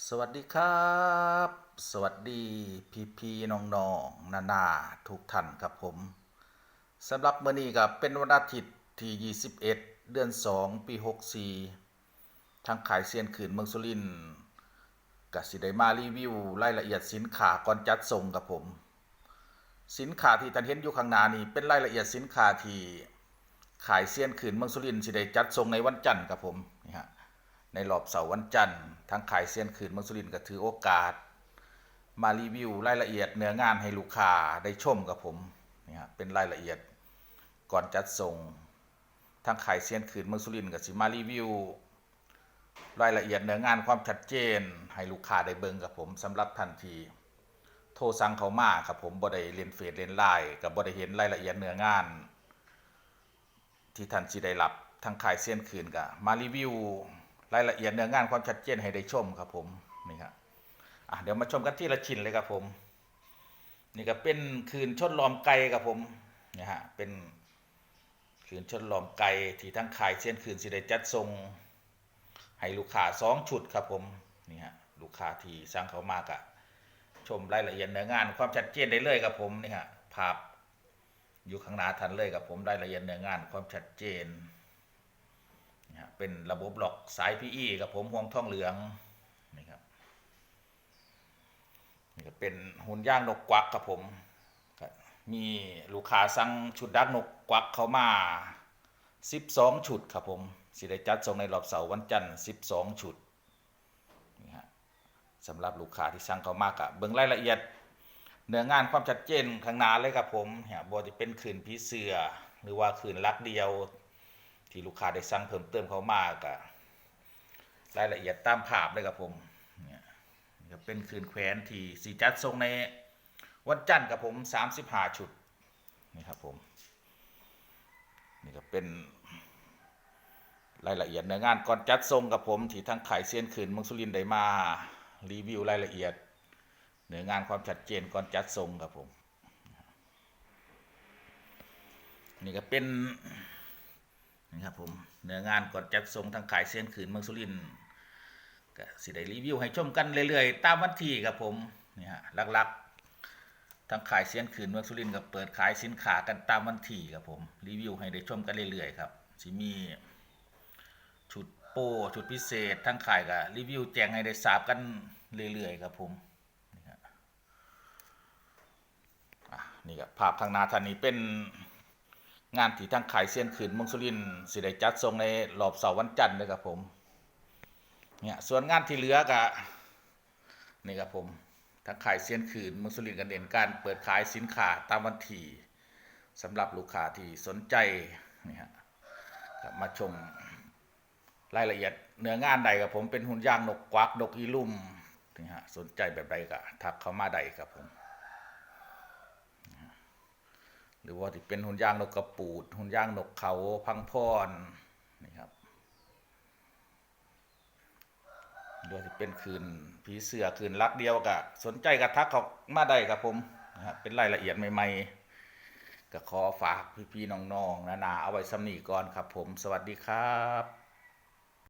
สวัสดีครับ สวัสดีพี่พี่ๆน้องๆนานาทุกท่านครับผมสำหรับมื้อนี้ก็เป็นวันอาทิตย์ที่ 21 เดือน 2 ปี 64 ทางขายเซียนขืนเมืองสุรินทร์กสิได้มารีวิวรายละเอียดสินค้าก่อนจัดส่งครับผม สินค้าที่ท่านเห็นอยู่ข้างหน้านี้เป็นรายละเอียดสินค้าที่ขายเซียนขืนเมืองสุรินทร์สิได้จัดส่งในวันจันทร์ครับผมนี่ฮะ ในรอบเสาร์วันจันทร์ ทางขายเซียนขืนเมืองสุรินทร์ก็ถือโอกาส มารีวิวรายละเอียดเนื้องานให้ลูกค้าได้ชมกับผมนี่ฮะเป็นรายละเอียดก่อนจัดส่ง ทางขายเซียนขืนเมืองสุรินทร์ก็สิมารีวิวรายละเอียดเนื้องานความชัดเจน ให้ลูกค้าได้เบิ่งกับผมสำหรับทันที โทรสั่งเขามาครับผมบ่ได้เรียนเฟซเรียนไลน์กับบ่ได้เห็นรายละเอียดเนื้องาน ที่ท่านสิได้รับทางขายเซียนขืนก็มารีวิว รายละเอียดเนื้องานความชัดเจนให้ได้ชมครับผมนี่ครับอะเดี๋ยวมาชมกันที่ละชิ้นเลยครับผม นี่ก็เป็นคืนชนลอมไก่ครับผมนะฮะเป็นคืนชนลอมไก่ที่ทั้งขายเส้นคืนสิได้จัดส่งให้ลูกค้าสองชุดครับผมนี่ฮะลูกค้าที่สั่งเขามากอะชมรายละเอียดเนื้องานความชัดเจนได้เลยครับผมนี่ฮะภาพอยู่ข้างหน้าทันเลยครับผมรายละเอียดเนื้องานความชัดเจน นะเป็นระบบหลอกสาย PE กับผมห่วงทองเหลืองนี่ครับนี่ก็เป็นหุ่นย่างนกกวักครับผม มีลูกค้าสั่งชุดดักนกกวักเขามา 12 ชุดครับผมสิได้จัดส่งในรอบเสาร์วันจันทร์12 ชุดนี่ฮะสำหรับลูกค้าที่สั่งเขามากอะเบิ่งรายละเอียดเนื้องานความชัดเจนข้างหน้าเลยครับผมเนี่ยบอจะเป็นขืนผีเสือหรือว่าขืนลักเดียว ที่ลูกค้าได้สั่งเพิ่มเติมเขามากอะรายละเอียดตามภาพเลยครับผมเนี่ยเป็นคืนแขวนที่สีจัดทรงในวันจันทร์กับผม35ชุดนี่ครับผมนี่ก็เป็นรายละเอียดเนื้องานก่อนจัดทรงกับผมที่ทั้งขายเซียนขืนมืองสุรินได้มารีวิวรายละเอียดเนื้องานความชัดเจนก่อนจัดทรงครับผมนี่ก็เป็น นี่ครับผมเนื้องานก่อนจัดส่งทางขายเส้นขืนเมืองสุรินทร์ก็สิได้รีวิวให้ชมกันเรื่อยๆ ตามวันที่ครับผมนี่ฮะหลักๆทางขายเส้นขืนเมืองสุรินทร์ก็เปิดขายสินค้ากันตามวันที่ครับผมรีวิวให้ได้ชมกันเรื่อยๆครับสิมีชุดโปรชุดพิเศษทั้งขายก็รีวิวแจงให้ได้ทราบกันเรื่อยๆครับผมนี่ครับภาพทางหนาท่านนี้เป็น งานที่ทางขายเซียนขืนมงสุรินสิได้จัดส่งในรอบเสาร์วันจันทร์เลยครับผมเนี่ยส่วนงานที่เหลือก็นี่ครับผมทางขายเซียนขืนมงสุรินกันเด่นการเปิดขายสินค้าตามวันที่สำหรับลูกค้าที่สนใจนี่ฮะมาชมรายละเอียดเนื้องานใดกับผมเป็นหุ่นย่างนกกวักนกอีลุ่มนี่ฮะสนใจแบบใดก็ทักเข้ามาได้ครับผม หรือว่าที่เป็นหุ่นย่างนกกระปูดหุ่นย่างนกเขาพังพรนี่ครับหรือว่าที่เป็นคืนผีเสือคืนรักเดียวกะสนใจกระทักเขามาได้ครับผมนะครับเป็นรายละเอียดใหม่ๆก็ขอฝากพี่ๆน้องๆนานาเอาไว้สำนีก่อนครับผม สวัสดีครับ